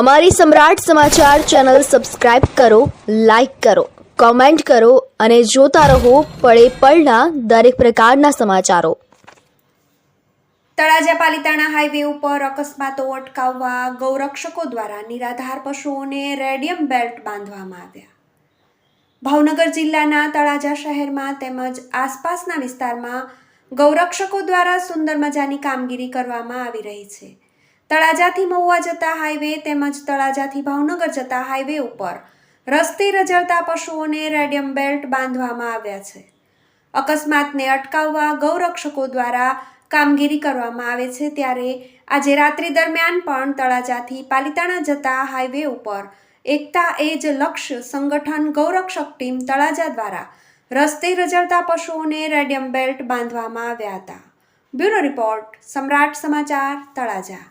અમારી સમ્રાટ સમાચાર channel subscribe કરો, લાઇક કરો, કોમેન્ટ કરો અને જોતા રહો પળે પળના દરેક પ્રકારના સમાચારો. તળાજા પાલિતાણા હાઈવે ઉપર અકસ્માતો અટકાવવા ગૌરક્ષકો દ્વારા નિરાધાર પશુઓને રેડિયમ બેલ્ટ બાંધવામાં આવ્યા. ભાવનગર જિલ્લાના તળાજા શહેરમાં તેમજ આસપાસના વિસ્તારમાં ગૌરક્ષકો દ્વારા સુંદર મજાની કામગીરી કરવામાં આવી રહી છે. તળાજાથી મહુવા જતા હાઈવે તેમજ તળાજાથી ભાવનગર જતા હાઈવે ઉપર. રસ્તે રજળતા પશુઓને રેડિયમ બેલ્ટ બાંધવામાં આવ્યા છે. અકસ્માતને અટકાવવા ગૌરક્ષકો દ્વારા કામગીરી કરવામાં આવે છે ત્યારે આજે રાત્રિ દરમિયાન પણ તળાજાથી પાલિતાણા જતા હાઈવે ઉપર એકતા એજ લક્ષ્ય સંગઠન ગૌરક્ષક ટીમ તળાજા દ્વારા રસ્તે રજળતા પશુઓને રેડિયમ બેલ્ટ બાંધવામાં આવ્યા હતા. બ્યુરો રિપોર્ટ સમ્રાટ સમાચાર તળાજા.